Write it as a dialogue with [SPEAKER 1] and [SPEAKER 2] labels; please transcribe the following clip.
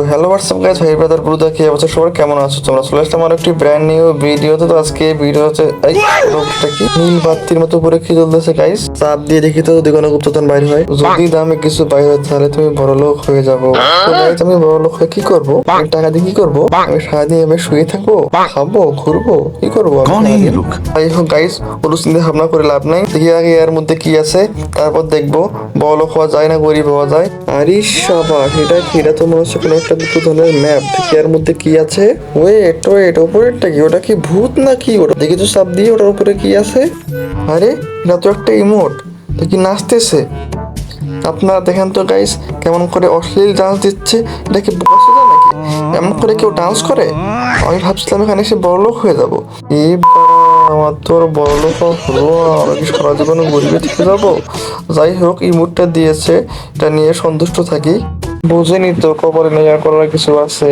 [SPEAKER 1] তো hello WhatsApp guys ভাই brother গুরুদা কি অবস্থা সবার কেমন আছো? তোমরা চলে আসলাম আমার একটি ব্র্যান্ড নিউ ভিডিও তো আজকে ভিডিও হচ্ছে এই লোকটা কি? নীল বাতির মতো উপরে কি জ্বলতেছে গাইজ চাপ দিয়ে দেখি তো যদি কোনো গুপ্তধন বাইরে হয়। যদি দামে কিছু বাইরে হয় তাহলে তুমি বড় লোক হয়ে যাব। তো গাইজ আমি বড় লোক হয়ে কি করব? আমি টাকা দিয়ে কি করব? আমি সারাদিন আমি শুয়ে থাকব? খাব? ঘুরবো? কি করব যাই হোক গাইজ ওর চিন্তা ভাবনা করে লাভ নাই। দেখি আগে এর মধ্যে কি আছে তারপর দেখব। বড় লোক হওয়া যায় না গরিব হওয়া যায়? আরে সাবা এটা এটা তো মনে হচ্ছে একটা দুটো ধরনের ম্যাপ দেখি। এর মধ্যে কি আছে? ওয়েট ওয়েট ওপরেরটা কি? ওটা কি ভূত নাকি? ওটা দেখি তো সাপ দিয়ে ওটার উপরে কি আছে? আরে এটা তো একটা ইমোট দেখি নাচতেছে? আপনারা দেখেন তো গাইস কেমন করে অশ্লীল ডান্স দিচ্ছে। এটা কি বসে যায় নাকি? এমন করে কেউ ডান্স করে? আমি ভাবছিলাম এখানে এসে বড়লোক হয়ে যাব। বাড়া, আমার তোর বড়লোক হলো আমরা কি সারা জীবনে গরিবে থেকে যাব? যাই হোক এই মুডটা দিয়েছে। এটা নিয়ে সন্তুষ্ট থাকি। বুঝেনি তো কপালে নেওয়া করার কিছু আছে?